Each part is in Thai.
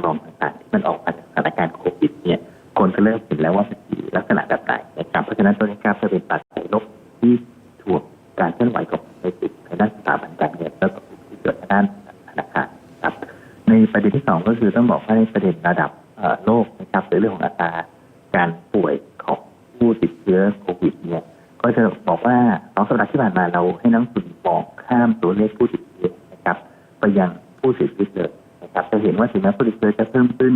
ำรองต่างๆที่มันออกมาจากสถานการณ์โควิดเนี่ยคนก็เริ่มเห็นแล้วว่ามันมีลักษณะแบบไหนนะครับเพราะฉะนั้นตัวนี้ครับจะเป็นปัจจัยลบที่ถ่วงการเคลื่อนไหวของในกลุ่มทางด้านสถาบันการเงินแล้วก็กลุ่มที่เกิดทางด้านธนาคารครับ ในประเด็นที่สองก็คือต้องบอกว่าในประเด็นระดับโลกนะครับหรือเรื่องของอัตราการป่วยของผู้ติดเชื้อโควิดเนี่ยก็จะบอกว่าสองสัปดาห์ที่ผ่านมาเราให้นักลงทุนมองข้ามตัวเลขผู้ติดเชื้อนะครับ ไปยังผู้เสียชีวิตเลยนะครับจะเห็นว่าถึงแม้ผู้ เชื้อจะเพิ่มขึ้น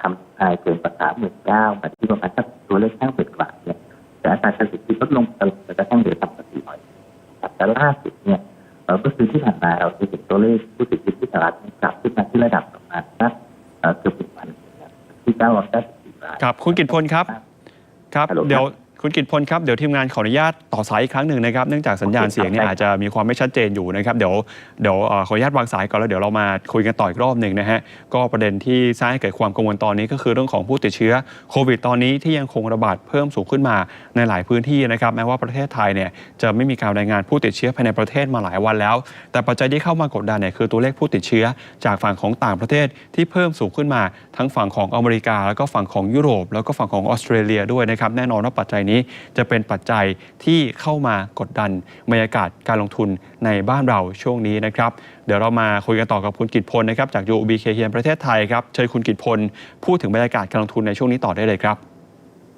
ทำทายเกินประมาณหมื่นเก้ามาที่ประมาณสักตัวเลขแค่หมื่นกว่าเนี่ยแต่อัตราการเสียชีวิตลดลงจนกระทั่งเหลือต่ำกว่าสี่ร้อยครับแต่ล่าสุดเนี่ยเอ่อก็คือที่ผ่านมาเราจะเห็นตัวเลขผู้เสียชีวิตที่สหรัฐเนี่ยกลับขึ้นมาที่ระดับประมาณสักเอ่อเกือบหนึ่งพันที่เก้าร้อยเก้าสิบสี่รายครับคุณกิตพลครับ ครับฮัลโหลครับเดี๋ยว คุณกิตพลครับ เดี๋ยวทีมงานขออนุญาตต่อสายอีกครั้งหนึ่งนะครับ เนื่องจากสัญญาณโอเคครับเสียงเนี่ยได้อาจจะมีความไม่ชัดเจนอยู่นะครับ เดี๋ยวเดี๋ยวเอ่อขออนุญาตวางสายก่อนแล้วเดี๋ยวเรามาคุยกันต่ออีกรอบหนึ่งนะฮะ ก็ประเด็นที่สร้างให้เกิดความกังวลตอนนี้ก็คือเรื่องของผู้ติดเชื้อโควิดตอนนี้ที่ยังคงระบาดเพิ่มสูงขึ้นมาในหลายพื้นที่นะครับ แม้ว่าประเทศไทยเนี่ยจะไม่มีการรายงานผู้ติดเชื้อภายในประเทศมาหลายวันแล้ว แต่ปัจจัยที่เข้ามากดดันเนี่ยคือตัวเลขผู้ติดเชื้อจากฝั่งของต่างประเทศที่เพิ่มสูงขึ้นมา ทั้งฝั่งของอเมริกา แล้วก็ฝั่งของยุโรป แล้วก็ฝั่งของออสเตรเลียด้วยนะครับแน่นอนว่าปัจจัยนี้จะเป็นปัจจัยที่เข้ามากดดันบรรยากาศการลงทุนในบ้านเราช่วงนี้นะครับ เดี๋ยวเรามาคุยกันต่อกับคุณกิตพลนะครับจาก UOB เคเฮียนประเทศไทยครับเชิญคุณกิตพลพูดถึงบรรยากาศการลงทุนในช่วงนี้ต่อได้เลยครับ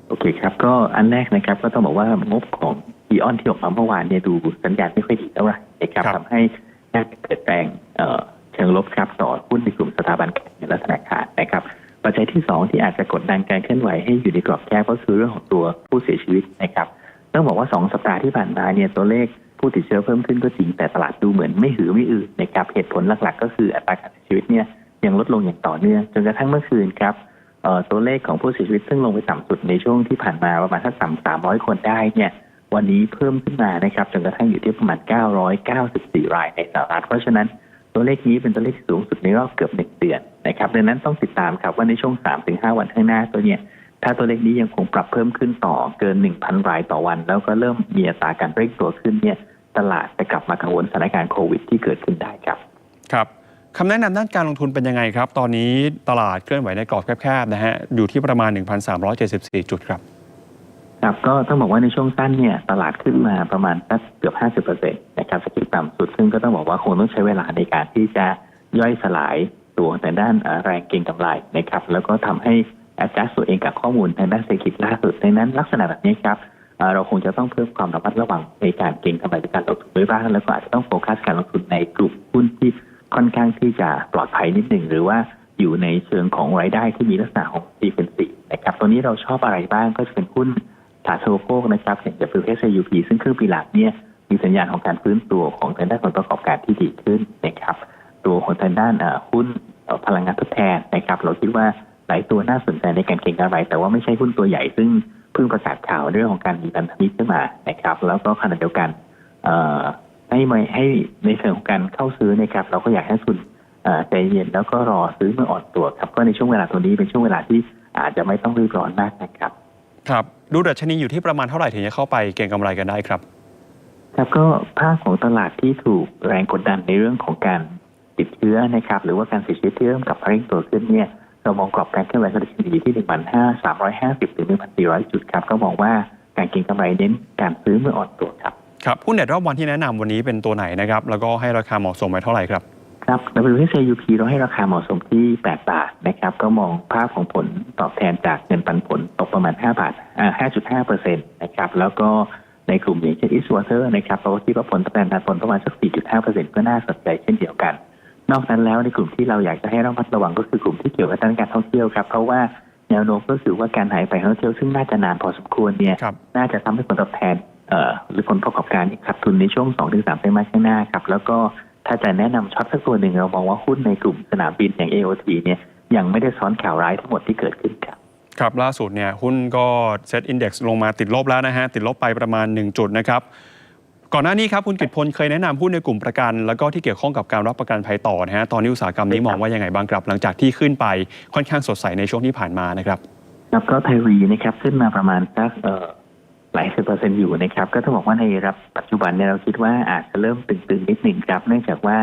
โอเคครับ ก็อันแรกนะครับก็ต้องบอกว่างบของอีออนที่ออกมาเมื่อวานเนี่ยดูสัญญาณไม่ค่อยดีเท่าไหร่นะครับครับทำให้น่าจะเกิดแรงเอ่อเชิงลบครับต่อหุ้นในกลุ่มสถาบันการเงินและธนาคารนะครับ ปัจจัยที่สองที่อาจจะกดดันการเคลื่อนไหวให้อยู่ในกรอบแคบก็คือเรื่องของตัวผู้เสียชีวิตนะครับต้องบอกว่าสองสัปดาห์ที่ผ่านมาเนี่ยตัวเลขผู้ติดเชื้อเพิ่มขึ้นก็จริงแต่ตลาดดูเหมือนไม่หือไม่อือนะครับเหตุผลหลักๆ ก็คืออัตราการเสียชีวิตเนี่ยยังลดลงอย่างต่อเนื่องจนกระทั่งเมื่อคืนครับตัวเลขของผู้เสียชีวิตซึ่งลงไปต่ำสุดในช่วงที่ผ่านมาประมาณสักสามสามร้อยคนได้เนี่ยวันนี้เพิ่มขึ้นมานะครับจนกระทั่งอยู่ที่ประมาณ 994 รายในสหรัฐเพราะฉะนั้น ตัวเลขนี้เป็นตัวเลขสูงสุดในรอบเกือบหนึ่งเดือนนะครับดังนั้นต้องติดตามครับว่าในช่วง3-5วันข้างหน้าตัวเนี้ยถ้าตัวเลขนี้ยังคงปรับเพิ่มขึ้นต่อเกิน 1,000 รายต่อวัน แล้วก็เริ่มมีอัตราการเร่งตัวขึ้นเนี่ยตลาดจะกลับมากังวลสถานการณ์โควิดที่เกิดขึ้นได้ครับครับคำแนะนำด้านการลงทุนเป็นยังไงครับ ตอนนี้ตลาดเคลื่อนไหวในกรอบแคบๆนะฮะอยู่ที่ประมาณ 1,374 จุดครับ ครับก็ต้องบอกว่าในช่วงสั้นเนี่ยตลาดขึ้นมาประมาณสักเกือบ 50%นะครับสกิลต่ำสุดซึ่งก็ต้องบอกว่าคงต้องใช้เวลาในการที่จะย่อยสลายตัวแต่ด้านแรงเก็งกำไรนะครับแล้วก็ทำให้ adjust ตัวเองกับข้อมูลทางด้านเศรษฐกิจล่าสุดดังนั้นลักษณะแบบนี้ครับเราคงจะต้องเพิ่มความระมัดระวังในการเก็งกำไรในการลงทุนด้วยบ้างแล้วก็อาจจะต้องโฟกัสการลงทุนในกลุ่มหุ้นที่ค่อนข้างที่จะปลอดภัยนิดหนึ่งหรือว่าอยู่ในเชิงของรายได้ที่มีลักษณะของ defensive นะครับตัวนี้เราชอบอะไรบ้างก็จะเป็นหุ้น ถาโชโกกนะครับอย่าง WSUP ซึ่งครึ่งปีหลังเนี่ยมีสัญญาณของการฟื้นตัวของทางด้านผลประกอบการที่ดีขึ้นนะครับ ตัวของทางด้านหุ้นพลังงานทดแทนนะครับ เราคิดว่าหลายตัวน่าสนใจในการเก็งกำไรแต่ว่าไม่ใช่หุ้นตัวใหญ่ซึ่งเพิ่งประกาศข่าวเรื่องของการมีพันธมิตรขึ้นมานะครับ แล้วก็ขณะเดียวกันให้มาให้ในเชิงของการเข้าซื้อนะครับ เราก็อยากให้คุณใจเย็นแล้วก็รอซื้อเมื่ออ่อนตัวครับก็ในช่วงเวลาตัวนี้เป็นช่วงเวลาที่อาจจะไม่ต้องรีบร้อนมากนะครับ ครับ ดูดัชนีอยู่ที่ประมาณเท่าไหร่ถึงจะเข้าไปเก็งกำไรกันได้ครับ ครับก็ภาพของตลาดที่ถูกแรงกดดันในเรื่องของการติดเชื้อนะครับ หรือว่าการเสียชีวิตที่เริ่มกลับมาเร่งตัวขึ้นเนี่ยเรามองกรอบการเคลื่อนไหวของดัชนีอยู่ที่1,500 350ถึง1,400จุดครับ ก็มองว่าการเก็งกำไรเน้นการซื้อเมื่ออ่อนตัวครับครับหุ้นเด็ดรอบวันที่แนะนำวันนี้เป็นตัวไหนนะครับ แล้วก็ให้ราคาเหมาะสมไปเท่าไหร่ครับ ครับ WSUP เราให้ราคาเหมาะสมที่ 8 บาทนะครับ ก็มองภาพของผลตอบแทนจากเงินปันผลตกประมาณ 5 บาท 5.5เปอร์เซ็นต์นะครับ แล้วก็ในกลุ่มอย่างเช่น Eastwater นะครับเราก็คิดว่าผลตอบแทนปันผลประมาณสัก 4.5เปอร์เซ็นต์ก็น่าสนใจเช่นเดียวกัน นอกนั้นแล้วในกลุ่มที่เราอยากจะให้ระมัดระวังก็คือกลุ่มที่เกี่ยวกับด้านการท่องเที่ยวครับ เพราะว่าแนวโน้มก็คือว่าการหายไปท่องเที่ยวซึ่งน่าจะนานพอสมควรเนี่ย น่าจะทำให้ผลตอบแทนหรือผลประกอบการที่ขาดทุนในช่วง 2-3ไตรมาสข้างหน้าครับ แล้วก็ ถ้าจะแนะนำช็อตสักตัวหนึ่งเรามองว่าหุ้นในกลุ่มสนามบินอย่าง AOT เนี่ยยังไม่ได้ซ้อนข่าวร้ายทั้งหมดที่เกิดขึ้นครับครับล่าสุดเนี่ยหุ้นก็เซ็ตอินดี x ลงมาติดลบแล้วนะฮะติดลบไปประมาณ 1 จุดนะครับก่อนหน้านี้ครับคุณกิตพลเคยแนะนำหุ้นในกลุ่มประกัน แล้วก็ที่เกี่ยวข้องกับการรับประกันภัยต่อนะฮะตอนนี้อุตสาหกรรมนี้มองว่ายังไงบ้างครับ หลังจากที่ขึ้นไปค่อนข้างสดใสในช่วงที่ผ่านมานะครับครับก็ไทยรีนะครับขึ้นมาประมาณสักเอ่อ หลายสิบเปอร์เซ็นต์อยู่นะครับ ก็ต้องบอกว่าในรับปัจจุบันเนี่ยเราคิดว่าอาจจะเริ่มตึงๆนิดหนึ่งครับ เนื่องจากว่า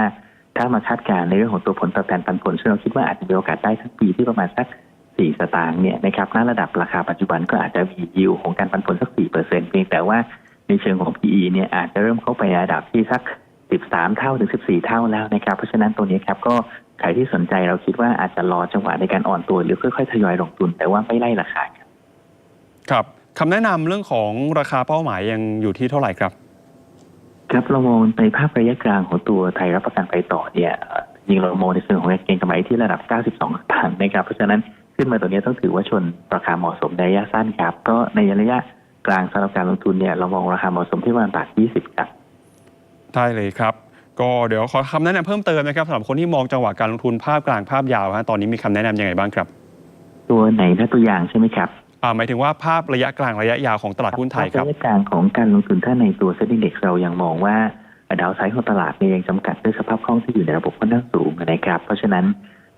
ถ้ามาคาดการณ์ในเรื่องของตัวผลตอบแทนปันผลซึ่งเราคิดว่าอาจจะมีโอกาสได้ทั้งปีที่ประมาณสัก4สตางค์เนี่ยนะครับณระดับราคาปัจจุบันก็อาจจะมียิวของการปันผลสัก4เปอร์เซ็นต์เพียงแต่ว่าในเชิงของ PE เนี่ยอาจจะเริ่มเข้าไประดับที่สัก13เท่าถึง14เท่าแล้วนะครับเพราะฉะนั้นตัวนี้ครับก็ใครที่สนใจเราคิดว่าอาจจะรอจังหวะในการอ่อนตัวหรือค่อยๆทยอยลงทุน แต่ว่าไม่ไล่ราคาครับ ครับคำแนะนำเรื่องของราคาเป้าหมายยังอยู่ที่เท่าไหร่ครับ ครับเรามองในภาพระยะกลางของตัวไทยรับประกันไปต่อเนี่ยเอ่อจริงเรามองในเชิงของเก็งกำไรที่ระดับ 92สตางค์นะครับ เพราะฉะนั้นขึ้นมาตัวนี้ต้องถือว่าชนราคาเหมาะสมในระยะสั้นครับ ก็ในระยะกลางสำหรับการลงทุนเนี่ยเรามองราคาเหมาะสมที่ประมาณบาท20ครับได้เลยครับ ก็เดี๋ยวขอคำแนะนำเพิ่มเติมนะครับสำหรับคนที่มองจังหวะการลงทุนภาพกลางภาพยาวฮะตอนนี้มีคำแนะนำยังไงบ้างครับ ตัวไหนถ้าตัวอย่างใช่ไหมครับ อ่าหมายถึงว่าภาพระยะกลางระยะยาวของตลาดหุ้นไทยครับ ระยะกลางของการลงทุนถ้าในตัวเซ็นดิ้งเด็กเรายังมองว่าดาวไซด์ของตลาดเนี่ยยังจำกัดด้วยสภาพคล่องที่อยู่ในระบบค่อนข้างสูงนะครับ เพราะฉะนั้น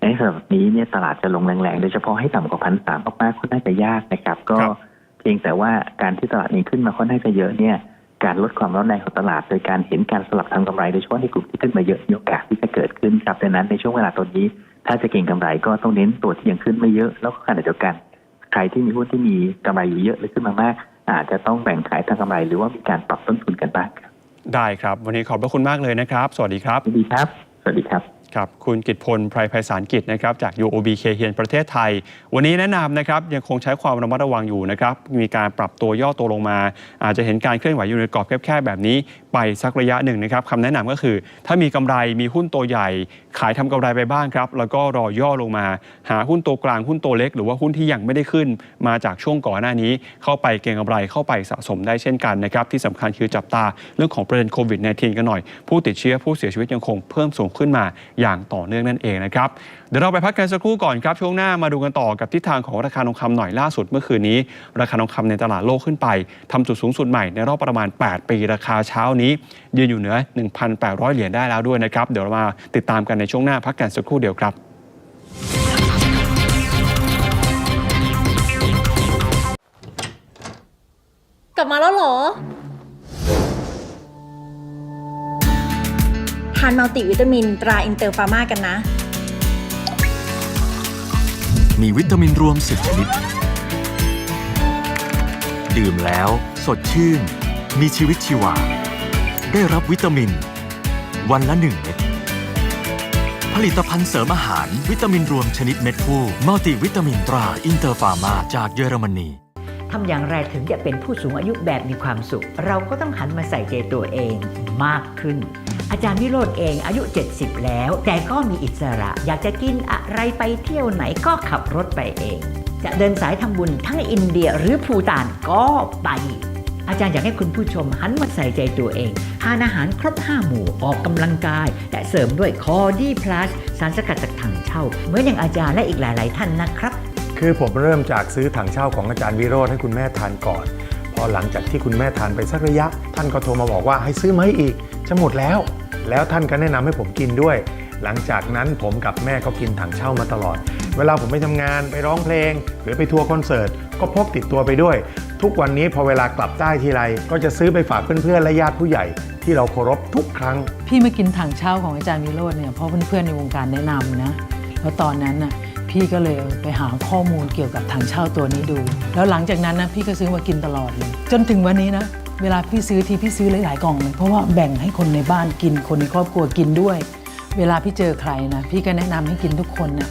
ในสำหรับนี้เนี่ยตลาดจะลงแรงๆ โดยเฉพาะให้ต่ำกว่าพันสามมากๆค่อนข้างจะยากนะครับ ก็ครับเพียงแต่ว่าการที่ตลาดนี้ขึ้นมาค่อนข้างจะเยอะเนี่ยการลดความร้อนแรงของตลาด โดยการเห็นการสลับทำกำไรโดยเฉพาะในกลุ่มที่ขึ้นมาเยอะมีโอกาสที่จะเกิดขึ้นครับดังนั้นในช่วงเวลาตอนนี้ ถ้าจะเก่งกำไรก็ต้องเน้นตัวที่ยังขึ้นไม่เยอะ แล้วก็ขณะเดียวกันใค รที่มีหุ้นที่มีกำไรอยู่เยอะหรือขึ้นมามาก อาจจะต้องแบ่งขายทางกำไร หรือว่ามีการปรับต้นทุนกันบ้างครับได้ครับ วันนี้ขอบพระคุณมากเลยนะครับ สวัสดีครับสวัสดีครับ สวัสดีครับครับคุณกิตพลไพรไพศาลกิจนะครับจาก UOB เคเฮียนประเทศไทย วันนี้แนะนำนะครับยังคงใช้ความระมัดระวังอยู่นะครับมีการปรับตัวย่อตัวลงมา อาจจะเห็นการเคลื่อนไหวอยู่ในกรอบแคบๆแบบนี้ ไปสักระยะหนึ่งนะครับคำแนะนำก็คือ ถ้ามีกำไรมีหุ้นตัวใหญ่ ขายทำกำไรไปบ้างครับ แล้วก็รอย่อลงมา หาหุ้นตัวกลางหุ้นตัวเล็ก หรือว่าหุ้นที่ยังไม่ได้ขึ้นมาจากช่วงก่อนหน้านี้ เข้าไปเก็งกำไรเข้าไปสะสมได้เช่นกันนะครับ ที่สำคัญคือจับตาเรื่องของประเด็นโควิด -19 กันหน่อย ผู้ติดเชื้อผู้เสียชีวิตยังคงเพิ่มสูงขึ้นมาอย่างต่อเนื่องนั่นเองนะครับเดี๋ยวเราไปพักกันสักครู่ก่อนครับช่วงหน้ามาดูกันต่อกับทิศทางของราคาทองคำหน่อยล่าสุดเมื่อคืนนี้ ราคาทองคำในตลาดโลกขึ้นไปทำจุดสูงสุดใหม่ในรอบประมาณ 8 ปีราคาเช้านี้ยืนอยู่เหนือ 1,800 เหรียญได้แล้วด้วยนะครับเดี๋ยวเรามาติดตามกันในช่วงหน้าพักกันสักครู่เดียวครับกลับมาแล้วเหรอ ทานมัลติวิตามินตราอินเตอร์ฟาร์มากันนะ มีวิตามินรวม10ชนิด ดื่มแล้ว สดชื่น มีชีวิตชีวา ได้รับวิตามิน วันละหนึ่งเม็ด ผลิตภัณฑ์เสริมอาหาร วิตามินรวมชนิดเม็ดฟูมัลติวิตามินตราอินเตอร์ฟาร์มาจากเยอรมนีทำอย่างไรถึงจะเป็นผู้สูงอายุแบบมีความสุข เราก็ต้องหันมาใส่ใจตัวเองมากขึ้น อาจารย์วิโรธเองอายุ 70 แล้ว แต่ก็มีอิสระ อยากจะกินอะไรไปเที่ยวไหนก็ขับรถไปเอง จะเดินสายทำบุญทั้งอินเดียหรือภูตานก็ไป อาจารย์อยากให้คุณผู้ชมหันมาใส่ใจตัวเองทานอาหารครบ 5 หมู่ออกกำลังกาย และเสริมด้วยคอดี้พลัสสารสกัดจากถังเช่าเหมือนอย่างอาจารย์และอีกหลาย ๆ ท่านนะครับ คือผมเริ่มจากซื้อถังเช่าของอาจารย์วิโรธให้คุณแม่ทานก่อน พอหลังจากที่คุณแม่ทานไปสักระยะ ท่านก็โทรมาบอกว่าให้ซื้อมาให้อีกจะหมดแล้ว แล้วท่านก็แนะนำให้ผมกินด้วย หลังจากนั้นผมกับแม่ก็กินถังเช่ามาตลอด เวลาผมไปทำงานไปร้องเพลง หรือไปทัวร์คอนเสิร์ตก็พกติดตัวไปด้วย ทุกวันนี้พอเวลากลับใต้ทีไรก็จะซื้อไปฝากเพื่อนๆและญาติผู้ใหญ่ที่เราเคารพทุกครั้ง พี่มากินถังเช่าของอาจารย์วิโรจน์เนี่ยเพราะเพื่อนๆในวงการแนะนำนะแล้วตอนนั้นน่ะพี่ก็เลยไปหาข้อมูลเกี่ยวกับถังเช่าตัวนี้ดู แล้วหลังจากนั้นนะพี่ก็ซื้อมากินตลอดเลยจนถึงวันนี้นะเวลาพี่ซื้อทีพี่ซื้อหลายๆกล่องเลยเพราะว่าแบ่งให้คนในบ้านกินคนในครอบครัวกินด้วย เวลาพี่เจอใครนะพี่ก็แนะนำให้กินทุกคนน่ะ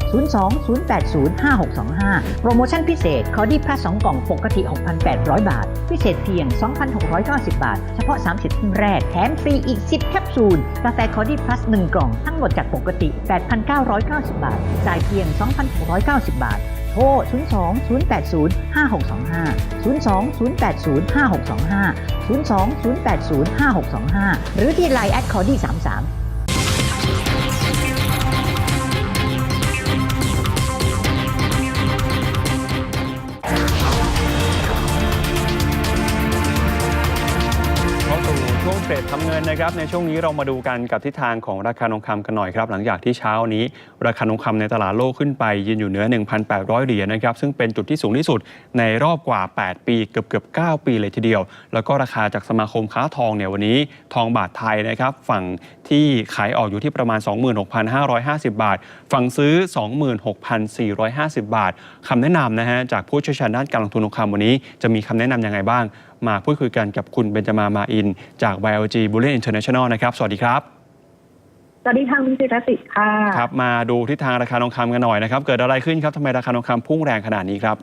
02 080 5625 โปรโมชั่นพิเศษคอดี้พลัส2กล่องปกติ 6,800 บาท พิเศษเพียง 2,690 บาท เฉพาะ 30ท่านแรก แถมฟรีอีก 10 แคปซูล กาแฟคอดี้พลัส1กล่อง ทั้งหมดจากปกติ 8,990 บาท จ่ายเพียง 2,690 บาทโทร 02 080 5625 02 080 5625 02 080 5625 หรือที่ไลน์แอดคอดี้33 ทำเงินนะครับในช่วงนี้เรามาดูกันกับทิศทางของราคาทองคำกันหน่อยครับ หลังจากที่เช้านี้ ราคาทองคำในตลาดโลกขึ้นไปยืนอยู่เหนือ 1,800 เหรียญนะครับซึ่งเป็นจุดที่สูงที่สุดในรอบกว่า 8 ปีเกือบเกือบ9ปีเลยทีเดียว แล้วก็ราคาจากสมาคมค้าทองเนี่ยวันนี้ทองบาทไทยนะครับฝั่งที่ขายออกอยู่ที่ประมาณ 26,550 บาท ฝั่งซื้อ 26,450 บาทคำแนะนำนะฮะจากผู้เชี่ยวชาญด้านการลงทุนทองคำวันนี้จะมีคำแนะนำยังไงบ้าง มาพูดคุยกันกับคุณเบนจามามาอิน จาก YLG Bullion International นะครับ สวัสดีครับ สวัสดีทางคุณจิรติค่ะ ครับ มาดูทิศทางราคาทองคำกันหน่อยนะครับ เกิดอะไรขึ้นครับทำไมราคาทองคำพุ่งแรงขนาดนี้ครับ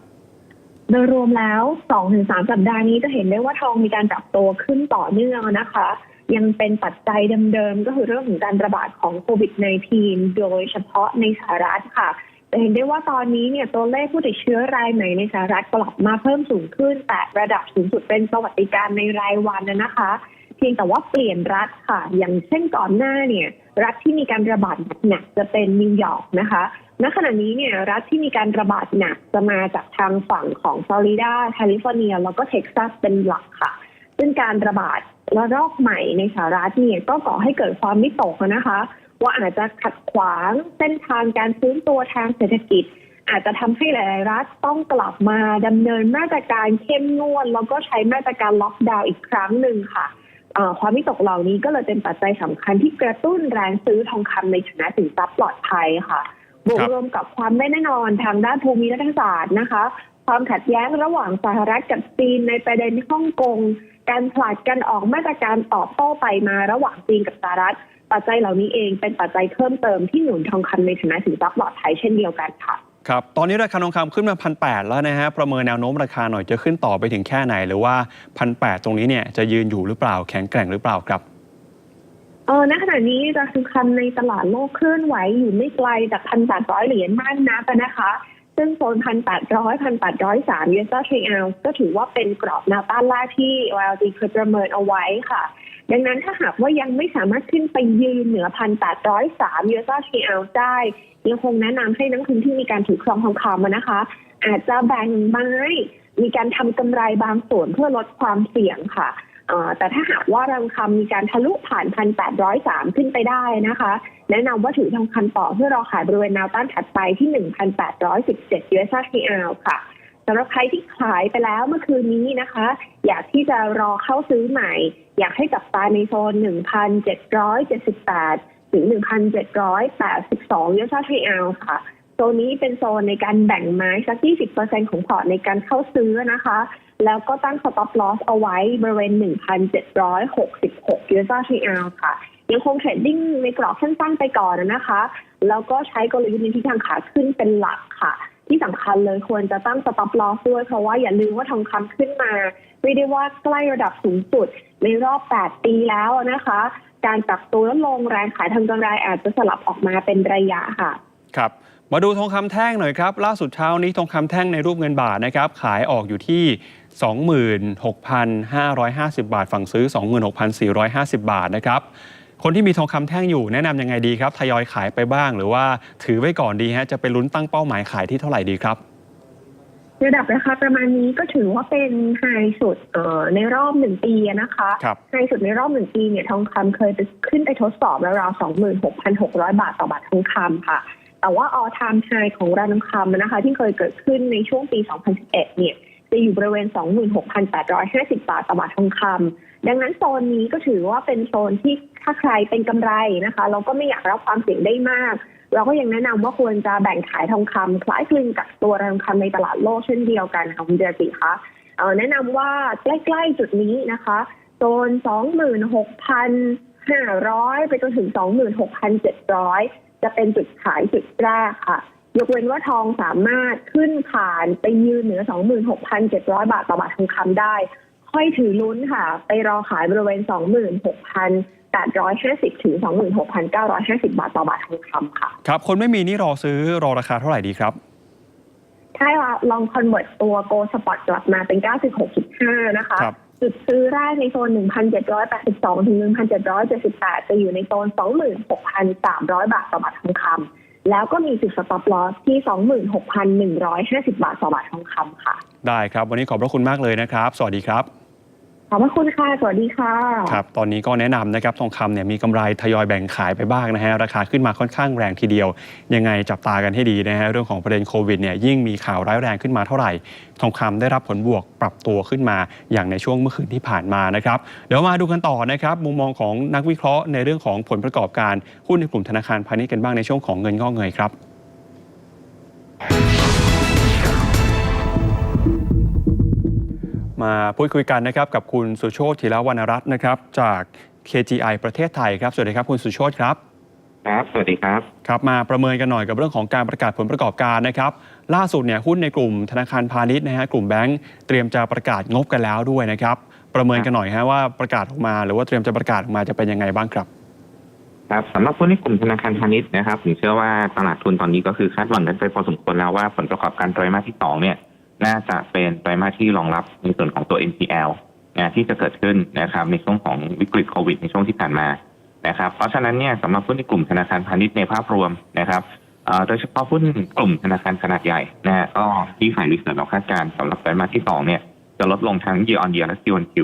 โดยรวมแล้ว 2-3 สัปดาห์นี้จะเห็นได้ว่าทองมีการปรับตัวขึ้นต่อเนื่องนะคะ ยังเป็นปัจจัยเดิมๆ ก็คือเรื่องของการระบาดของโควิด -19 โดยเฉพาะในสหรัฐค่ะจะ เห็นได้ว่าตอนนี้เนี่ยตัวเลขผู้ติดเชื้อรายใหม่ในสหรัฐกลับมาเพิ่มสูงขึ้น แต่ระดับสูงสุดเป็นประวัติการในรายวันนะคะ เพียงแต่ว่าเปลี่ยนรัฐค่ะ อย่างเช่นก่อนหน้าเนี่ย รัฐที่มีการระบาดหนักจะเป็นนิวยอร์กนะคะณขณะนี้เนี่ยรัฐที่มีการระบาดหนักจะมาจากทางฝั่งของฟลอริดาแคลิฟอร์เนีย แล้วก็เท็กซัสเป็นหลักค่ะ ซึ่งการระบาดระลอกใหม่ในสหรัฐเนี่ยก็ก่อให้เกิดความวิตกนะคะ ว่าอาจจะขัดขวางเส้นทางการฟื้นตัวทางเศรษฐกิจ อาจจะทำให้หลาย ๆ รัฐต้องกลับมาดำเนินมาตรการเข้มงวดแล้วก็ใช้มาตรการล็อกดาวน์อีกครั้งหนึ่งค่ะเอ่อความวิตกเหล่านี้ก็เลยเป็นปัจจัยสำคัญที่กระตุ้นแรงซื้อทองคำในฐานะสินทรัพย์ปลอดภัยค่ะ บวกครับรวมกับความไม่แน่นอนทางด้านภูมิรัฐศาสตร์นะคะ ความขัดแย้งระหว่างสหรัฐกับจีนในประเด็นฮ่องกง การผลัดกันออกมาตรการตอบโต้ไปมาระหว่างจีนกับสหรัฐ ปัจจัยเหล่านี้เองเป็นปัจจัยเพิ่มเติมที่หนุนทองคำในฐานะสินทรัพย์ปลอดภัยเช่นเดียวกันค่ะครับตอนนี้ราคาทองคำขึ้นมาพันแแล้วนะฮะประเมินแนวโน้มราคาหน่อยจะขึ้นต่อไปถึงแค่ไหน หรือว่าพันแตรงนี้เนี่ยจะยืนอยู่หรือเปล่าแข็งแกร่งหรือเปล่าครับเออณขณะนี้ราคาทองคำในตลาดโลกเคลื่อนไหวอยู่ไม่ไกลจากพันแปดร้อยเหรียญมากนักนะคะ ซึ่งโซนพันแปดร้อยพันแปดร้อยสามยูเอสเทรก็ถือว่าเป็นกรอบแนวต้านล่าที่ YLG เคยประเมินเอาไว้ค่ะ ดังนั้นถ้าหากว่ายังไม่สามารถขึ้นไปยืนเหนือพันแปดร้อยสามยูเอสเทรได้ยังคงแนะนำให้นักลงทุนที่มีการถือครองทองคำนะคะ อาจจะแบ่งไม้มีการทำกำไรบางส่วนเพื่อลดความเสี่ยงค่ะแต่ถ้าหากว่าทองคำมีการทะลุผ่าน1,803ขึ้นไปได้นะคะ แนะนำว่าถือทองคำต่อเพื่อรอขายบริเวณแนวต้านถัดไปที่1,817 US HKR ค่ะ สำหรับใครที่ขายไปแล้วเมื่อคืนนี้นะคะ อยากที่จะรอเข้าซื้อใหม่ อยากให้จับตาในโซน 1,778 ถึง 1,782 US HKR ค่ะโซนนี้เป็นโซนในการแบ่งไม้สัก 20%ของพอร์ตในการเข้าซื้อนะคะ แล้วก็ตั้ง stop loss เอาไว้บริเวณ 1,766 US TR ค่ะ ยังคงเทรดดิ้งในกรอบสั้นๆไปก่อนนะคะ แล้วก็ใช้กลยุทธ์ในทิศทางขาขึ้นเป็นหลักค่ะ ที่สำคัญเลยควรจะตั้ง stop loss ด้วย เพราะว่าอย่าลืมว่าทองคำขึ้นมา ไม่ได้ว่าใกล้ระดับสูงสุดในรอบ 8 ปีแล้วนะคะ การปรับตัวลดลงแรงขายทางกำไรอาจจะสลับออกมาเป็นระยะค่ะ ครับมาดูทองคำแท่งหน่อยครับ ล่าสุดเช้านี้ทองคำแท่งในรูปเงินบาทนะครับ ขายออกอยู่ที่ 26,550 บาท ฝั่งซื้อ 26,450 บาทนะครับ คนที่มีทองคำแท่งอยู่แนะนำยังไงดีครับทยอยขายไปบ้าง หรือว่าถือไว้ก่อนดีฮะจะไปลุ้นตั้งเป้าหมายขายที่เท่าไหร่ดีครับระดับราคาประมาณนี้ก็ถือว่าเป็นไฮสุดเอ่อในรอบหนึ่งปีอะนะคะครับไฮสุดในรอบหนึ่งปีเนี่ยทองคำเคยไปขึ้นไปทดสอบราวๆสองหมื่นหกพันหกร้อยบาทต่อบาททองคำค่ะ แต่ว่า all time high ของราคาทองคำนะคะ ที่เคยเกิดขึ้นในช่วงปี 2011 เนี่ยจะอยู่บริเวณ 26,850 บาทต่อบาททองคำดังนั้นโซนนี้ก็ถือว่าเป็นโซนที่ ถ้าใครเป็นกำไรนะคะ เราก็ไม่อยากรับความเสี่ยงได้มาก เราก็ยังแนะนำว่าควรจะแบ่งขายทองคำคล้ายคลึงกับตัวทองคำในตลาดโลกเช่นเดียวกันค่ะคุณเจติคะแนะนำว่าใกล้ๆจุดนี้นะคะโซน26,500ไปจนถึง26,700จะเป็นจุดขายจุดแรกค่ะยกเว้นว่าทองสามารถขึ้นผ่านไปยืนเหนือ 26,700 บาทต่อบาททองคำได้ ค่อยถือลุ้นค่ะ ไปรอขายบริเวณ 26,850 ถึง 26,950 บาทต่อบาททองคำค่ะ ครับ คนไม่มีนี่รอซื้อรอราคาเท่าไหร่ดีครับ ถ้าลองคอนเวิร์ตตัวโกสปอตกลับมาเป็น 96.5 นะคะ ครับ จุดซื้อแรกในโซน 1,782 ถึง 1,778 จะอยู่ในโซน 26,300 บาทต่อบาททองคำแล้วก็มีจุดสต็อปลอสที่ 26,150 บาทต่อบาททองคำค่ะ ได้ครับ วันนี้ขอบพระคุณมากเลยนะครับ สวัสดีครับ ขอบพระคุณค่ะ สวัสดีค่ะ ครับ ตอนนี้ก็แนะนำนะครับ ทองคำเนี่ยมีกำไรทยอยแบ่งขายไปบ้างนะฮะ ราคาขึ้นมาค่อนข้างแรงทีเดียว ยังไงจับตากันให้ดีนะฮะ เรื่องของประเด็นโควิดเนี่ยยิ่งมีข่าวร้ายแรงขึ้นมาเท่าไหร่ ทองคำได้รับผลบวกปรับตัวขึ้นมาอย่างในช่วงเมื่อคืนที่ผ่านมานะครับ เดี๋ยวมาดูกันต่อนะครับ มุมมองของนักวิเคราะห์ในเรื่องของผลประกอบการหุ้นในกลุ่มธนาคารพาณิชย์กันบ้างในช่วงของเงินงอกเงยครับ มาพูดคุยกันนะครับกับคุณสุโชติธีรวรรณรัตน์นะครับ จาก KGI ประเทศไทยครับ สวัสดีครับคุณสุโชติครับ ครับ สวัสดีครับ ครับมาประเมินกันหน่อยกับเรื่องของการประกาศผลประกอบการนะครับ ล่าสุดเนี่ยหุ้นในกลุ่มธนาคารพาณิชย์นะฮะกลุ่มแบงก์เตรียมจะประกาศงบกันแล้วด้วยนะครับ ประเมินกันหน่อยฮะว่าประกาศออกมา หรือว่าเตรียมจะประกาศออกมาจะเป็นยังไงบ้างครับครับสำหรับหุ้นในกลุ่มธนาคารพาณิชย์นะครับผมเชื่อว่าตลาดทุนตอนนี้ก็คือคาดหวังกันไปพอสมควรแล้วว่าผลประกอบการไตรมาสที่สองเนี่ย น่าจะเป็นไตรมาสที่รองรับในส่วนของตัว NPL นะที่จะเกิดขึ้นนะครับในช่วงของวิกฤตโควิดในช่วงที่ผ่านมานะครับเพราะฉะนั้นเนี่ยสำหรับหุ้นในกลุ่มธนาคารพาณิชย์ในภาพรวมนะครับโดยเฉพาะหุ้นกลุ่มธนาคารขนาดใหญ่นะก็ที่ฝ่ายรีเสิร์ชเราคาดการสำหรับไตรมาสที่สองเนี่ยจะลดลงทั้ง year on year และ Q on Q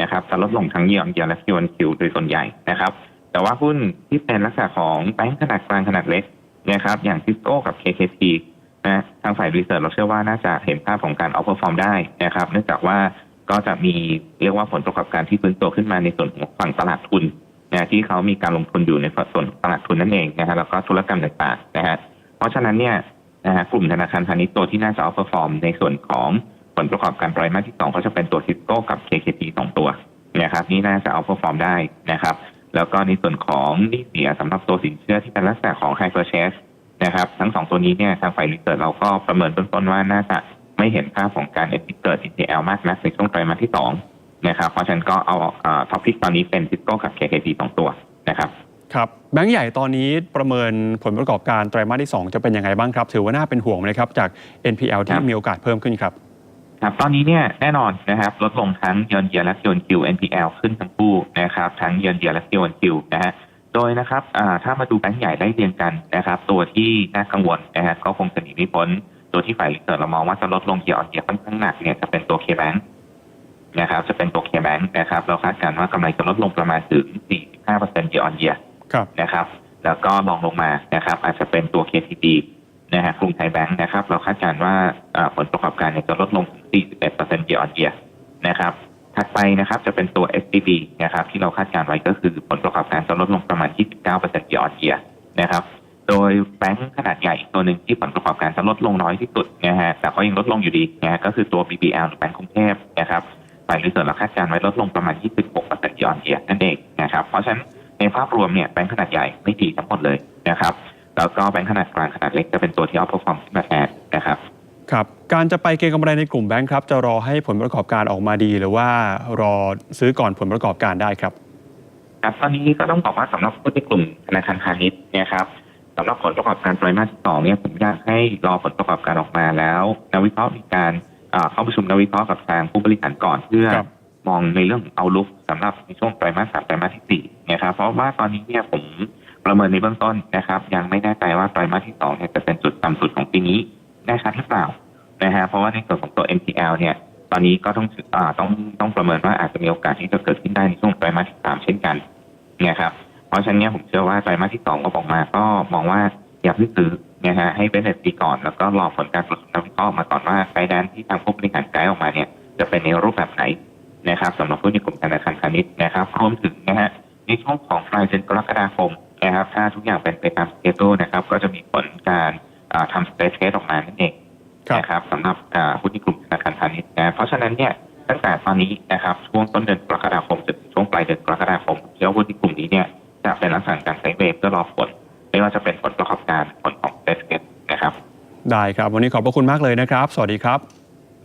นะครับจะลดลงทั้ง year on year และ Q on Q โดยส่วนใหญ่นะครับแต่ว่าหุ้นที่เป็นลักษณะของแบงก์ขนาดกลางขนาดเล็กนะครับอย่างซิสโก้กับ KKP นะทางฝ่ายรีเสิร์ชเราเชื่อว่าน่าจะเห็นภาพของการเอา p e r f o r m ได้นะครับ เนื่องจากว่าก็จะมีเรียกว่าผลประกอบการที่ฟื้นตัวขึ้นมาในส่วนของฝั่งตลาดทุนนะที่เขามีการลงทุนอยู่ในส่วนตลาดทุนนั่นเองนะฮะแล้วก็ธุรกรรมต่างๆนะฮะเพราะฉะนั้นเนี่ยนะฮะกลุ่มธนาคารพาณิชย์ตัวที่น่าจะเอา p e r f o r m ในส่วนของผลประกอบการไตรมาสที่สองก็จะเป็นตัวซิสโก้กับ KKP สองตัวนะครับนี่น่าจะเอา p e r f o r m ได้นะครับ แล้วก็ในส่วนของหนี้เสียสำหรับตัวสินเชื่อที่เป็นลักษณะของ high purchase นะครับ ทั้งสองตัวนี้เนี่ยทางฝ่ายรีเสิร์ชเราก็ประเมินเบื้องต้นว่าน่าจะไม่เห็นภาพของการเกิด NPL มากนักในช่วงไตรมาสที่สองนะครับเพราะฉะนั้นก็เอาท็อปิกตอนนี้เป็นซิสโก้กับ KKP สองตัวนะครับครับแบงก์ใหญ่ตอนนี้ประเมินผลประกอบการไตรมาสที่ 2 จะเป็นยังไงบ้างครับ ถือว่าน่าเป็นห่วงไหมครับจาก NPL ที่ครับมีโอกาสเพิ่มขึ้นครับครับตอนนี้เนี่ยแน่นอนนะครับลดลงทั้งเยือนเยียและเยือนคิว NPL ขึ้นทั้งคู่นะครับทั้งเยือนเยียและเยือนคิวนะฮะ โดยนะครับอ่าถ้ามาดูแบงก์ใหญ่ได้เรียงกันนะครับ ตัวที่น่ากังวลนะฮะก็คงจะหนีไม่พ้นตัวที่ฝ่ายรีเสิร์ชเรามองว่าจะลดลงเยียร์ออนเยียค่อนข้างหนักเนี่ยจะเป็นตัวเคแบงนะครับจะเป็นตัวเคแบงนะครับเราคาดการณ์ว่ากำไรจะลดลงประมาณถึง 45%เยียร์ออนเยียครับนะครับ แล้วก็ลองลงมานะครับ อาจจะเป็นตัว KTB นะฮะกรุงไทยแบงค์นะครับ เราคาดการณ์ว่าอ่าผลประกอบการเนี่ยจะลดลงถึง41% year on year นะครับ ถัดไปนะครับจะเป็นตัว SBB นะครับที่เราคาดการณ์ไว้ก็คือผลประกอบการจะลดลงประมาณ 29% year on year นะครับโดยแบงค์ขนาดใหญ่อีกตัวหนึ่งที่ผลประกอบการจะลดลงน้อยที่สุดนะฮะแต่ก็ยังลดลงอยู่ดีนะฮะก็คือตัว BBL หรือแบงค์กรุงเทพนะครับฝ่ายรีเสิร์ชเราคาดการณ์ไว้ลดลงประมาณ 26% year on year นั่นเองนะครับเพราะฉะนั้นในภาพรวมเนี่ยแบงค์ขนาดใหญ่ไม่ดีทั้งหมดเลยนะครับแล้วก็แบงค์ขนาดกลางขนาดเล็กจะเป็นตัวที่เอาพอฟอร์มขึ้นมาแทนนะครับ ครับการจะไปเก็งกำไรในกลุ่มแบงก์ครับจะรอให้ผลประกอบการออกมาดี หรือว่ารอซื้อก่อนผลประกอบการได้ครับครับตอนนี้ก็ต้องบอกว่าสำหรับผู้ที่กลุ่มธนาคารพาณิชย์เนี่ยครับสำหรับผลประกอบการไตรมาสที่สองเนี่ยผมอยากให้รอผลประกอบการออกมาแล้วนักวิเคราะห์มีการอ่าเข้าประชุมนักวิเคราะห์กับทางผู้บริหารก่อนเพื่อครับมองในเรื่องเอาลุกสำหรับในช่วงไตรมาสสามไตรมาสที่สี่นะครับเพราะว่าตอนนี้เนี่ยผมประเมินในเบื้องต้นนะครับ ยังไม่แน่ใจว่าไตรมาสที่สองเนี่ยจะเป็นจุดต่ำสุดของปีนี้ แน่ชัดหรือเปล่านะฮะเพราะว่าในส่วนของตัว NPL เนี่ยตอนนี้ก็ต้องอ่าต้องต้องประเมินว่าอาจจะมีโอกาสที่จะเกิดขึ้นได้ในช่วงไตรมาสที่สามเช่นกันนะครับเพราะฉะนั้นเนี่ยผมเชื่อว่าไตรมาสที่สองก็บอกมา ก็มองว่าอย่าเพิ่งซื้อนะฮะให้เบนเนตดีก่อนแล้วก็รอผลการตรวจสอบนักวิเคราะห์ออกมาก่อนว่าไกด์แดนที่ทางผู้บริหารไกด์ออกมาเนี่ยจะเป็นในรูปแบบไหนนะครับสำหรับผู้ในกลุ่มธนาคารพาณิชย์นะครับรวมถึงนะฮะในช่วงของปลายเดือนกรกฎาคมนะครับถ้าทุกอย่างเป็นไปตามสเกจนะครับ ก็จะมีผลการ ทำสเตทเทสออกมานั่นเองครับนะครับสำหรับอ่าหุ้นในกลุ่มธนาคารพาณิชย์นะเพราะฉะนั้นเนี่ยตั้งแต่ตอนนี้นะครับช่วงต้นเดือนกรกฎาคมจนถึงช่วงปลายเดือนกรกฎาคมเชื่อว่าหุ้นในกลุ่มนี้เนี่ยจะเป็นลักษณะการไซด์เวฟเพื่อรอผล ไม่ว่าจะเป็นผลประกอบการผลของเซตเนะครับ ได้ครับ วันนี้ขอบพระคุณมากเลยนะครับ สวัสดีครับ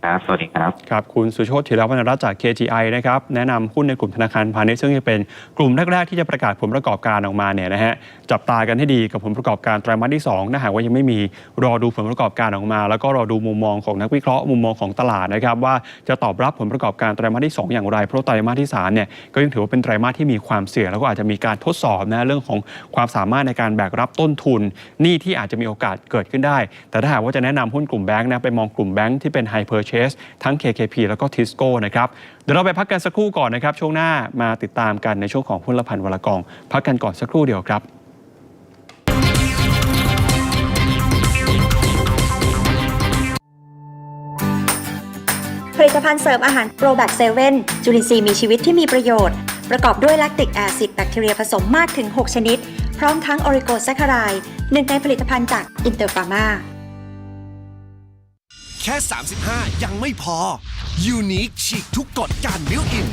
ครับ สวัสดีครับ ครับ คุณสุโชติธีรวรรณรัตน์จาก KGI นะครับ แนะนำหุ้นในกลุ่มธนาคารพาณิชย์ซึ่งจะเป็นกลุ่มแรก ๆ ที่จะประกาศผลประกอบการออกมาเนี่ยนะฮะ จับตากันให้ดีกับผลประกอบการไตรมาสที่2ถ้าหากว่ายังไม่มี รอดูผลประกอบการออกมา แล้วก็รอดูมุมมองของนักวิเคราะห์ มุมมองของตลาดนะครับว่าจะตอบรับผลประกอบการไตรมาสที่ 2 อย่างไร เพราะไตรมาสที่3เนี่ยก็ยังถือว่าเป็นไตรมาสที่มีความเสี่ยงแล้วก็อาจจะมีการทดสอบนะเรื่องของความสามารถในการแบกรับต้นทุนหนี้ที่อาจจะมีโอกาสเกิดขึ้นได้ แต่ถ้าหากว่าจะแนะนำหุ้นกลุ่มแบงค์นะไปมองกลุ่มแบงค์ที่เป็น high purchase s e ทั้ง KKP แล้วก็ Tisco นะครับเดี๋ยวเราไปพักกันสักครู่ก่อนนะครับ ช่วงหน้ามาติดตามกันในช่วงของหุ้นละพันวลกอง พักกันก่อนสักครู่เดียวครับผลิตภัณฑ์เสริมอาหารโปรแบคเซเว่นจุลินทรีย์มีชีวิตที่มีประโยชน์ ประกอบด้วยแลคติกแอซิดแบคทีเรียผสมมากถึง 6 ชนิด พร้อมทั้งออริโกแซคคารายหนึ่งในผลิตภัณฑ์จากอินเตอร์ฟาร์มา ค่ 35 ยังไม่พอ ยูนิคฉีกทุกกฎการบิวอิน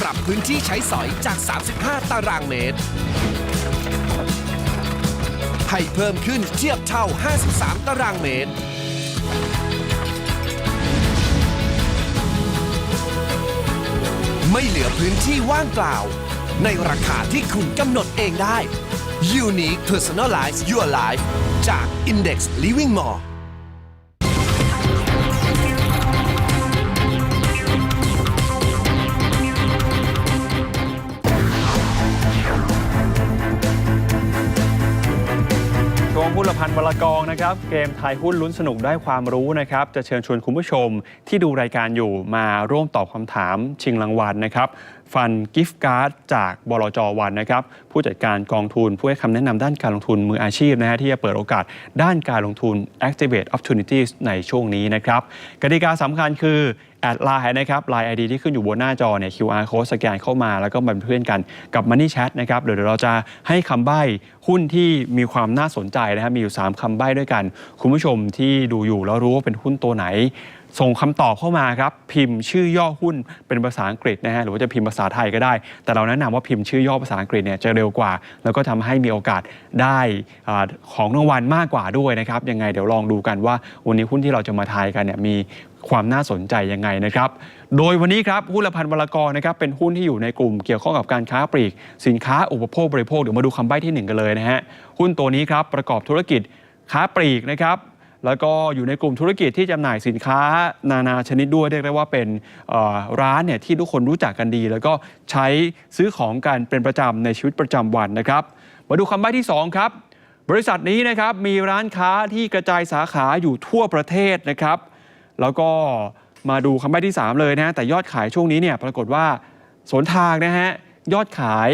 ปรับพื้นที่ใช้สอยจาก 35 ตารางเมตร ให้เพิ่มขึ้นเทียบเท่า 53 ตารางเมตร ไม่เหลือพื้นที่ว่างเปล่า ในราคาที่คุณกำหนดเองได้ Unique Personalize Your Life จาก Index Living Mall ช่วงหุ้นละพันวลกองนะครับ เกมทายหุ้นลุ้นสนุกได้ความรู้นะครับ จะเชิญชวนคุณผู้ชมที่ดูรายการอยู่มาร่วมตอบคำถามชิงรางวัลนะครับ ฟันกิฟต์การ์ดจากบลจวันนะครับ ผู้จัดการกองทุน ผู้ให้คำแนะนำด้านการลงทุนมืออาชีพนะฮะที่จะเปิดโอกาสด้านการลงทุน Activate Opportunities ในช่วงนี้นะครับกติกาสำคัญคือแอดไลน์นะครับไลน์ ID ที่ขึ้นอยู่บนหน้าจอเนี่ย QR code สแกนเข้ามาแล้วก็มาเป็นเพื่อนกันกับ Money Chat นะครับเดี๋ยวเราจะให้คำใบ้หุ้นที่มีความน่าสนใจนะครับมีอยู่ 3คำใบ้ด้วยกัน คุณผู้ชมที่ดูอยู่แล้วรู้ว่าเป็นหุ้นตัวไหน ส่งคำตอบเข้ามาครับ พิมพ์ชื่อย่อหุ้นเป็นภาษาอังกฤษนะฮะหรือว่าจะพิมพ์ภาษาไทยก็ได้ แต่เราแนะนำว่าพิมพ์ชื่อย่อภาษาอังกฤษเนี่ยจะเร็วกว่า แล้วก็ทำให้มีโอกาสได้อของรางวัลมากกว่าด้วยนะครับยังไงเดี๋ยวลองดูกันว่าวันนี้หุ้นที่เราจะมาทายกันเนี่ยมี ความน่าสนใจยังไงนะครับ โดยวันนี้ครับหุ้นละพันวลกรนะครับเป็นหุ้นที่อยู่ในกลุ่มเกี่ยวข้องกับการค้าปลีก สินค้าอุปโภคบริโภคเดี๋ยวมาดูคำใบ้ที่หนึ่งกันเลยนะฮะหุ้นตัวนี้ครับประกอบธุรกิจค้าปลีกนะครับแล้วก็อยู่ในกลุ่มธุรกิจที่จำหน่ายสินค้านานาชนิดด้วยเรียกได้ว่าเป็นร้านเนี่ยที่ทุกคนรู้จักกันดี แล้วก็ใช้ซื้อของกันเป็นประจำในชีวิตประจำวันนะครับ มาดูคำใบ้ที่ 2 ครับ บริษัทนี้นะครับมีร้านค้าที่กระจายสาขาอยู่ทั่วประเทศนะครับ แล้วก็มาดูคำใบ้ที่ 3 เลยนะแต่ยอดขายช่วงนี้เนี่ยปรากฏว่าสวนทางนะฮะยอดขาย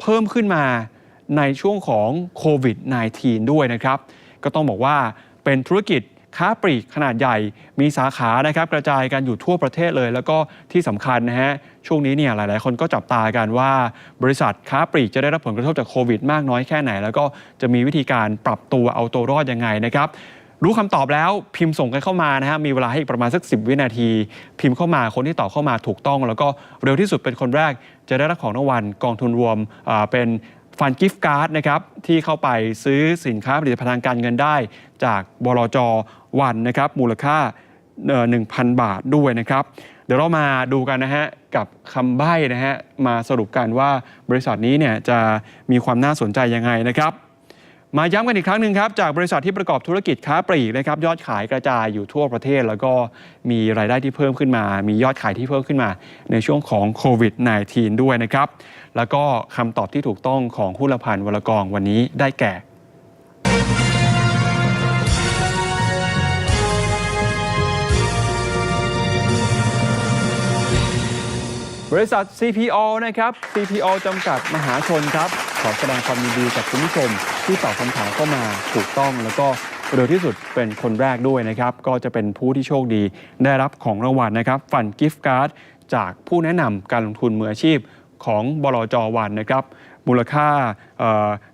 เพิ่มขึ้นมาในช่วงของโควิด -19 ด้วยนะครับ ก็ต้องบอกว่าเป็นธุรกิจค้าปลีกขนาดใหญ่มีสาขานะครับกระจายกันอยู่ทั่วประเทศเลย แล้วก็ที่สำคัญนะฮะช่วงนี้เนี่ยหลาย ๆ คนก็จับตากันว่า บริษัทค้าปลีกจะได้รับผลกระทบจากโควิด มากน้อยแค่ไหน แล้วก็จะมีวิธีการปรับตัวเอาตัวรอดยังไงนะครับ รู้คำตอบแล้วพิมพ์ส่งกันเข้ามานะฮะมีเวลาให้อีกประมาณสัก 10 วินาที พิมพ์เข้ามาคนที่ตอบเข้ามาถูกต้อง แล้วก็เร็วที่สุดเป็นคนแรก จะได้รับของรางวัลกองทุนรวมเป็นฟันกิฟต์การ์ดนะครับที่เข้าไปซื้อสินค้าผลิตภัณฑ์ทางการเงินได้ จากบลจวันนะครับมูลค่าเอ่อ1,000 บาทด้วยนะครับ เดี๋ยวเรามาดูกันนะฮะกับคำใบ้นะฮะมาสรุปกันว่าบริษัทนี้เนี่ยจะมีความน่าสนใจยังไงนะครับ มาย้ำกันอีกครั้งหนึ่งครับจากบริษัทที่ประกอบธุรกิจค้าปลีกนะครับยอดขายกระจายอยู่ทั่วประเทศ แล้วก็มีรายได้ที่เพิ่มขึ้นมา มียอดขายที่เพิ่มขึ้นมา ในช่วงของโควิด -19 ด้วยนะครับ แล้วก็คำตอบที่ถูกต้องของหุ้นละพันวลกองวันนี้ได้แก่ บริษัท CPO นะครับ CPO จำกัดมหาชนครับ ขอแสดงความยินดีกับคุณผู้ชมที่ตอบคำถามเข้ามาถูกต้องแล้วก็เร็วที่สุดเป็นคนแรกด้วยนะครับ ก็จะเป็นผู้ที่โชคดีได้รับของรางวัลนะครับฟันกิฟต์การ์ดจากผู้แนะนำการลงทุนมืออาชีพของบลจวันนะครับ มูลค่า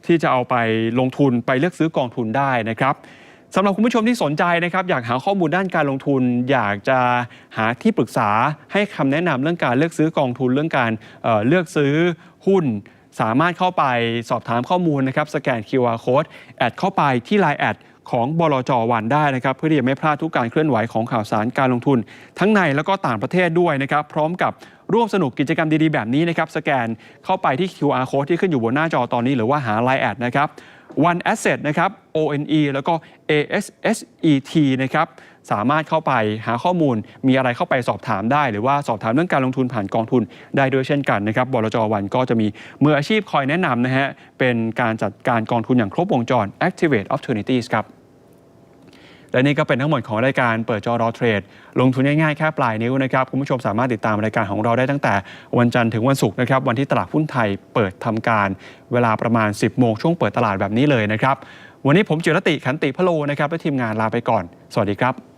ที่จะเอาไปลงทุนไปเลือกซื้อกองทุนได้นะครับสำหรับคุณผู้ชมที่สนใจนะครับ อยากหาข้อมูลด้านการลงทุน อยากจะหาที่ปรึกษาให้คำแนะนำเรื่องการเลือกซื้อกองทุนเรื่องการเเลือกซื้อหุ้น สามารถเข้าไปสอบถามข้อมูลนะครับสแกน QR Code แอดเข้าไปที่ Line แอดของบลจวันได้นะครับ เพื่อที่จะไม่พลาดทุกการเคลื่อนไหวของข่าวสารการลงทุน ทั้งในแล้วก็ต่างประเทศด้วยนะครับ พร้อมกับร่วมสนุกกิจกรรมดีๆ แบบนี้นะครับ สแกนเข้าไปที่ QR Code ที่ขึ้นอยู่บนหน้าจอตอนนี้ หรือว่าหา Line แอดนะครับ One Asset นะครับ ONE แล้วก็ ASSET นะครับ สามารถเข้าไปหาข้อมูล มีอะไรเข้าไปสอบถามได้ หรือว่าสอบถามเรื่องการลงทุนผ่านกองทุนได้ด้วยเช่นกันนะครับบลจวันก็จะมีมืออาชีพคอยแนะนำนะฮะเป็นการจัดการกองทุนอย่างครบวงจร Activate Opportunities ครับและนี่ก็เป็นทั้งหมดของรายการเปิดจอรอเทรด ลงทุนง่ายๆ แค่ปลายนิ้วนะครับ คุณผู้ชมสามารถติดตามรายการของเราได้ตั้งแต่วันจันทร์ถึงวันศุกร์นะครับ วันที่ตลาดหุ้นไทยเปิดทำการเวลาประมาณ 10 โมงช่วงเปิดตลาดแบบนี้เลยนะครับ วันนี้ผมจิรติขันติพโลนะครับและทีมงานลาไปก่อน สวัสดีครับ